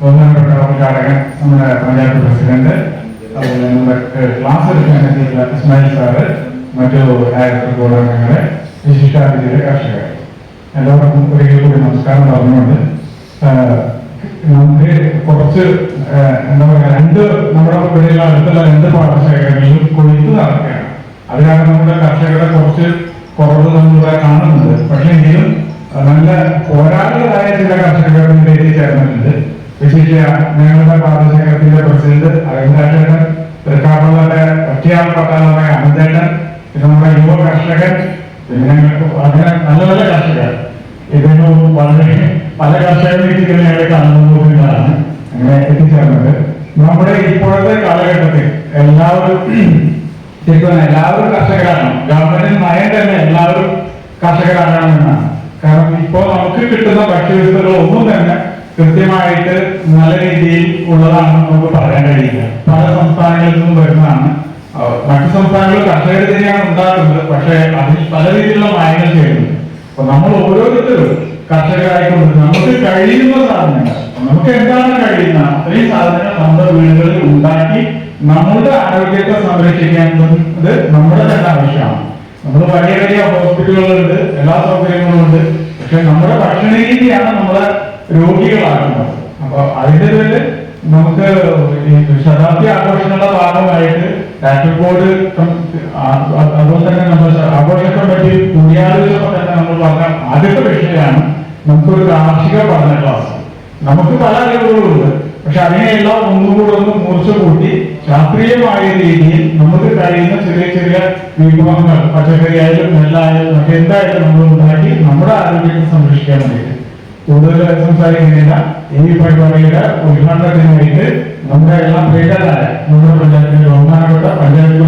ബഹുമാനപ്പെട്ട ഉദ്ഘാടകൻ നമ്മുടെ പഞ്ചായത്ത് പ്രസിഡന്റ് അതുപോലെ നമ്മുടെ ക്ലാസ് എടുക്കാൻ എത്തിയിട്ടുള്ള ഇസ്മായിൽ സാറ് മറ്റു ഡയറക്ടർ ബോർഡ് അംഗങ്ങളെ വിശിഷ്ടാതിഥിയുടെ കർഷകർ എല്ലാവർക്കും ഒരിക്കൽ കൂടി നമസ്കാരം പറഞ്ഞുകൊണ്ട് നമുക്ക് കുറച്ച് എന്താ പറയുക രണ്ട് നമ്മുടെ ഇവിടെയുള്ള അടുത്തുള്ള രണ്ട് പാടശേഖരങ്ങളിലും കൊഴുത്ത് നടക്കുകയാണ്. അതിനാണ് നമ്മുടെ കർഷകരുടെ കുറച്ച് കുറവ് നമ്മളിവിടെ കാണുന്നത് പക്ഷേ എങ്കിലും നല്ല പോരാളികളായ ചില കർഷകർ ഞങ്ങളുടെ പാദശേഖരത്തിന്റെ പ്രസിഡന്റ് അരവിന്ദാചേട്ടൻ തൃക്കാപ്പുള്ളയുടെ ഒറ്റയാൾ പട്ടാളമായ അനന്തേട്ടൻ പിന്നെ നമ്മുടെ യുവ കർഷകൻ പിന്നെ അങ്ങനെ നല്ല നല്ല കർഷകർ. ഇതിന് വളരെ പല കർഷകരും ഞങ്ങളെ കണ്ടുപോകുന്നതാണ് അങ്ങനെ എത്തിച്ചേർന്നത്. നമ്മുടെ ഇപ്പോഴത്തെ കാലഘട്ടത്തിൽ എല്ലാവരും ശരിക്കും എല്ലാവരും കർഷകരാണ്. ഗവൺമെന്റ് നയം തന്നെ എല്ലാവരും കർഷകരാകണമെന്നാണ് കാരണം ഇപ്പോൾ നമുക്ക് കിട്ടുന്ന ഭക്ഷ്യവസ്തുക്കൾ ഒന്നും തന്നെ കൃത്യമായിട്ട് നല്ല രീതിയിൽ ഉള്ളതാണെന്ന് നമുക്ക് പറയാൻ കഴിയില്ല പല സംസ്ഥാനങ്ങളിൽ നിന്നും വരുന്നതാണ് മറ്റു സംസ്ഥാനങ്ങളിൽ കർഷകർ തന്നെയാണ് ഉണ്ടാക്കുന്നത്. പക്ഷേ അതിൽ പല രീതിയിലുള്ള മായങ്ങൾ ചെയ്യുന്നുണ്ട്. അപ്പൊ നമ്മൾ ഓരോരുത്തരും കർഷകരായിക്കൊണ്ട് നമുക്ക് കഴിയുന്ന സാധനങ്ങൾ നമുക്ക് എന്താണ് കഴിയുന്ന അത്രയും സാധനങ്ങൾ നമ്മുടെ വീടുകളിൽ ഉണ്ടാക്കി നമ്മുടെ ആരോഗ്യത്തെ സംരക്ഷിക്കേണ്ടത് നമ്മുടെ തന്നെ ആവശ്യമാണ്. നമ്മൾ വലിയ വലിയ ഹോസ്പിറ്റലുകളുണ്ട് എല്ലാ സൗകര്യങ്ങളും ഉണ്ട്. പക്ഷെ നമ്മുടെ ഭക്ഷണ രീതിയാണ് നമ്മളെ രോഗികളാക്കുന്നത് അപ്പൊ അതിന്റെ പേരിൽ നമുക്ക് ഈ ശതാബ്ദി ആഘോഷങ്ങളുടെ ഭാഗമായിട്ട് ബോർഡ് അതുപോലെ തന്നെ നമ്മൾ ആഘോഷത്തെ പറ്റി കൂടിയാലോചന തന്നെ നമ്മൾ പറഞ്ഞ ആദ്യത്തെ വിഷയമാണ് നമുക്കൊരു കാർഷിക പഠന ക്ലാസ് നമുക്ക് പല അറിവുകളുണ്ട്. പക്ഷെ അതിനെയെല്ലാം ഒന്നുകൂടെ ഒന്ന് മൂർച്ച കൂട്ടി ശാസ്ത്രീയമായ രീതിയിൽ നമുക്ക് കഴിയുന്ന ചെറിയ ചെറിയ വിഭവങ്ങൾ പച്ചക്കറിയായാലും നെല്ലായാലും മറ്റെന്തായാലും നമ്മൾ ഉണ്ടാക്കി നമ്മുടെ ആരോഗ്യത്തെ സംരക്ഷിക്കാൻ വേണ്ടിയിട്ട് കൂടുതൽ സംസാരിക്കുന്നില്ല ഈ പരിപാടിയുടെ ഉദ്ഘാടനത്തിനായിട്ട് നമ്മുടെ എല്ലാ പ്രിയരായ നമ്മുടെ പഞ്ചായത്തിന്റെ ബഹുമാനപ്പെട്ട പഞ്ചായത്ത് പ്രസിഡന്റ് ക്ഷണിച്ചുകൊണ്ട് ഞാൻ നിർത്തുന്നു